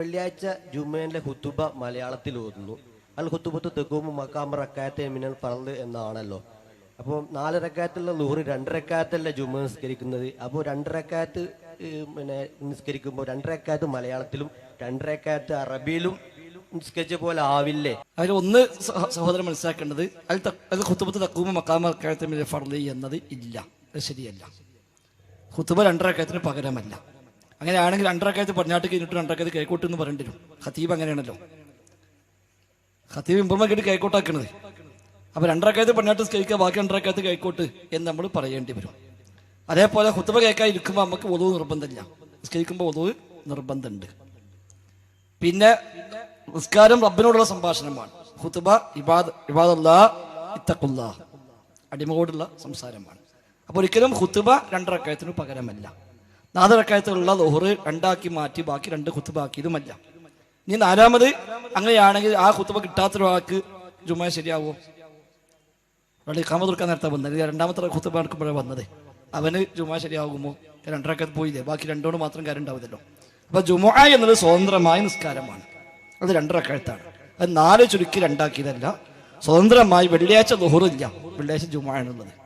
വെള്ളിയാഴ്ച ജുമേന്റെ ഹുത്തുബ മലയാളത്തിൽ ഓതുന്നു. അൽ ഹുത്തുബത്ത് തെക്കുമ്പ് മക്കാമ റക്കായത്തെ മിനൽ ഫറദ് എന്നാണല്ലോ. അപ്പോൾ നാല് റക്കായത്തുള്ള ലുഹറി രണ്ട് റക്കായത്തല്ല ജുമ നിസ്കരിക്കുന്നത്? അപ്പോൾ രണ്ടരക്കായത്ത് പിന്നെ നിസ്കരിക്കുമ്പോൾ രണ്ടരക്കായത്ത് മലയാളത്തിലും രണ്ടരക്കായത്ത് അറബിയിലും നിസ്കരിച്ച പോലെ ആവില്ലേ? അതിൽ ഒന്ന് സഹോദരൻ മനസ്സിലാക്കേണ്ടത് അൽ ത- അൽ ഖുത്തുബത്ത് തക്കൂമ മിനൽ ഫർലി എന്നത് ഇല്ല. അത് ശരിയല്ല. ഹുത്തുബ രണ്ടരക്കായത്തിന് പകരമല്ല. അങ്ങനെയാണെങ്കിൽ രണ്ടരക്കാലത്ത് പടിഞ്ഞാട്ട് കഴിഞ്ഞിട്ട് രണ്ടരക്കാലത്ത് കൈക്കോട്ട് എന്ന് പറയേണ്ടി വരും. ഖത്തീബ് അങ്ങനെയാണല്ലോ. ഖത്തീബ് ഇമ്പർമാക്കിയിട്ട് കൈക്കോട്ടാക്കണത്. അപ്പൊ രണ്ടരക്കാലത്ത് പടിഞ്ഞാട്ട് കഴിക്കുക ബാക്കി രണ്ടരക്കാലത്ത് കൈക്കോട്ട് എന്ന് നമ്മൾ പറയേണ്ടി വരും. അതേപോലെ ഖുത്തുബ കേൾക്കാൻ ഇരിക്കുമ്പോൾ നമുക്ക് ഒതുവ് നിർബന്ധമില്ല. നിസ്കരിക്കുമ്പോൾ ഒതുവ് നിർബന്ധമുണ്ട്. പിന്നെ നിസ്കാരം റബ്ബിനോടുള്ള സംഭാഷണമാണ്. ഹുത്തുബ ഇബാദ് ഇബാദല്ലാ ഇത്തക്കുല്ലാ അടിമയോടുള്ള സംസാരമാണ്. അപ്പോൾ ഒരിക്കലും ഹുത്തുബ രണ്ടരക്കായത്തിന് പകരമല്ല. നാലരക്കായത്തിലുള്ള ലോഹറ് രണ്ടാക്കി മാറ്റി ബാക്കി രണ്ട് കുത്തു ബാക്കിയതുമല്ല ഇനി നാലാമത് അങ്ങനെയാണെങ്കിൽ ആ കുത്തുബ കിട്ടാത്ത ഒരാൾക്ക് ജുമ ശരിയാവോ? അവിടെ കാമതുർക്കാൻ നേരത്തെ വന്നത്. രണ്ടാമത്തെ കുത്തുബ എടുക്കുമ്പോഴാണ് വന്നത്. അവന് ജുമ ശരിയാകുമോ? രണ്ടരക്കത്ത് പോയില്ലേ? ബാക്കി രണ്ടോട് മാത്രം കാര്യം ഉണ്ടാവില്ലല്ലോ അപ്പൊ ജുമ എന്നത് സ്വതന്ത്രമായ നിസ്കാരമാണ്. അത് രണ്ടരക്കഴുത്താണ് അത് നാല് ചുരുക്കി രണ്ടാക്കിയതല്ല. സ്വതന്ത്രമായി വെള്ളിയാഴ്ച ദുഹറില്ല വെള്ളിയാഴ്ച ജുമ എന്നുള്ളത്